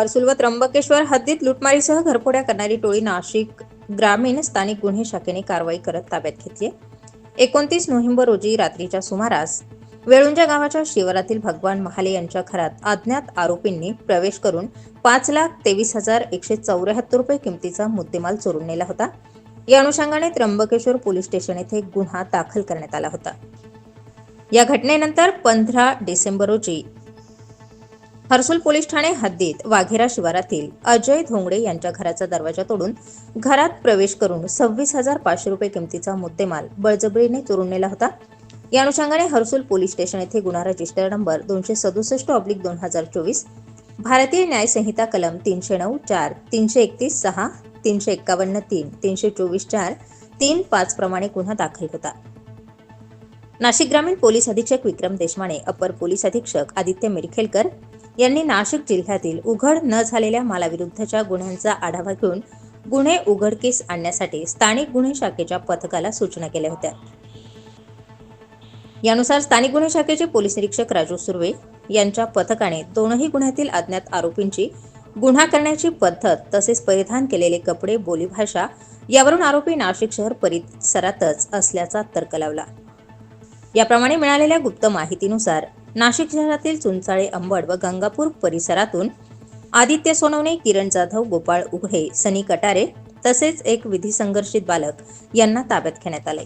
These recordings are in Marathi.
हर्सुल व त्र्यंबकेश्वर हद्दीत लुटमारीसह घरफोड्या करणारी टोळी नाशिक ग्रामीण स्थानिक गुन्हे शाखेने कारवाई करत ताब्यात घेतली एकोणतीस नोव्हेंबर रोजी रात्रीच्या सुमारास वेळुंजा गावाच्या शिवारातील भगवान महाले यांच्या घरात अज्ञात आरोपींनी प्रवेश करून पाच लाख तेवीस हजार एकशे चौऱ्याहत्तर रुपये किमतीचा मुद्देमाल चोरून नेला होता. या अनुषंगाने त्र्यंबकेश्वर पोलीस स्टेशन येथे गुन्हा दाखल करण्यात आला होता. या घटनेनंतर पंधरा डिसेंबर रोजी हर्सुल पोलीस ठाणे हद्दीत वाघेरा शिवारातील अजय धोंगडे यांच्या घराचा दरवाजा तोडून घरात प्रवेश करून सव्वीस हजार पाचशे रुपये किमतीचा मुद्देमाल बळजबरीने चोरून नेला होता. या अनुषंगाने हर्सुल पोलीस स्टेशन येथे गुन्हा रजिस्टर नंबर दोनशे सदुसष्ट ऑब्लिक दोन हजार चोवीस भारतीय न्यायसंहिता कलम तीनशे नऊ चार तीनशे एकतीस सहा तीनशे एक्कावन्न तीन तीनशे चोवीस चार तीन पाच प्रमाणे गुन्हा दाखल होता. नाशिक ग्रामीण पोलीस अधीक्षक विक्रम देशमाने अपर पोलीस अधीक्षक आदित्य मिरखेलकर यांनी नाशिक जिल्ह्यातील उघड न झालेल्या मालाविरुद्धच्या गुन्ह्यांचा आढावा घेऊन गुन्हे उघडकीस आणण्यासाठी स्थानिक गुन्हे शाखेच्या पथकाला सूचना केल्या होत्या. यानुसार स्थानिक गुन्हे शाखेचे पोलीस निरीक्षक राजू सुर्वे यांच्या पथकाने दोनही गुन्ह्यातील अज्ञात आरोपींची गुन्हा करण्याची पद्धत तसेच परिधान केलेले कपडे बोलीभाषा यावरून आरोपी नाशिक शहर परिसरातच असल्याचा तर्क लावला. याप्रमाणे मिळालेल्या गुप्त माहितीनुसार नाशिक शहरातील चुंचाळे अंबड व गंगापूर परिसरातून आदित्य सोनवणे किरण जाधव गोपाळ उघडे सनी कटारे तसेच एक विधी संघर्षित बालक यांना ताब्यात घेण्यात आले.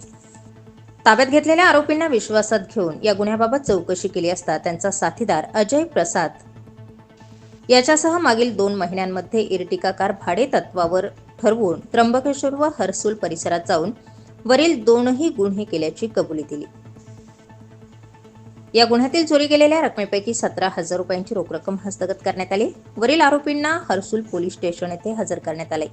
ताब्यात घेतलेल्या आरोपींना विश्वासात घेऊन या गुन्ह्याबाबत चौकशी केली असता त्यांचा साथीदार अजय प्रसाद याच्यासह मागील दोन महिन्यांमध्ये इर्टिका कार भाडे तत्वावर ठरवून त्र्यंबकेश्वर व हर्सूल परिसरात जाऊन वरील दोनही गुन्हे केल्याची कबुली दिली. या गुन्ह्यातील चोरी केलेल्या रकमेपैकी सतरा हजार रुपयांची रोख रक्कम हस्तगत करण्यात आली. वरील आरोपींना हर्सुल पोलीस स्टेशन येथे हजर करण्यात आले.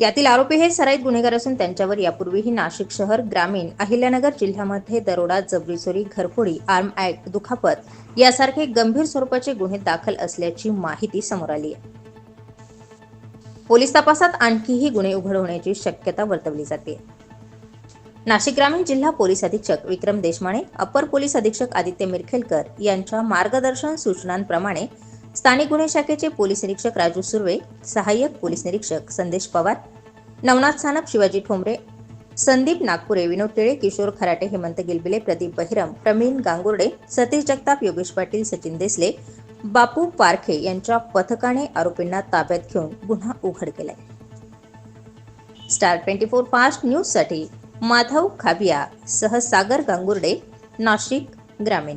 यातील आरोपी हे सराईत गुन्हेगार असून त्यांच्यावर यापूर्वीही नाशिक शहर ग्रामीण अहिल्यानगर जिल्ह्यामध्ये दरोडा जबरी चोरी घरफोडी आर्म ऍक्ट दुखापत यासारखे गंभीर स्वरूपाचे गुन्हे दाखल असल्याची माहिती समोर आली आहे. पोलीस तपासात आणखीही गुन्हे उघड होण्याची शक्यता वर्तवली जाते. नाशिक ग्रामीण जिल्हा पोलीस अधीक्षक विक्रम देशमाने अपर पोलीस अधीक्षक आदित्य मिरखेलकर यांच्या मार्गदर्शन सूचनांप्रमाणे स्थानिक गुन्हे शाखेचे पोलीस निरीक्षक राजू सुर्वे सहाय्यक पोलीस निरीक्षक संदेश पवार नवनाथ सानप शिवाजी ठोंबरे संदीप नागपुरे विनोद टिळे किशोर खराटे हेमंत गिलबिले प्रदीप बहिरम प्रवीण गांगुर्डे सतीश जगताप योगेश पाटील सचिन देसले बापू पारखे यांच्या पथकाने आरोपींना ताब्यात घेऊन गुन्हा उघड केलाय. स्टार ट्वेंटी फोर फास्ट न्यूजसाठी माधव खाबिया सह सागर गांगुर्डे नाशिक ग्रामीण.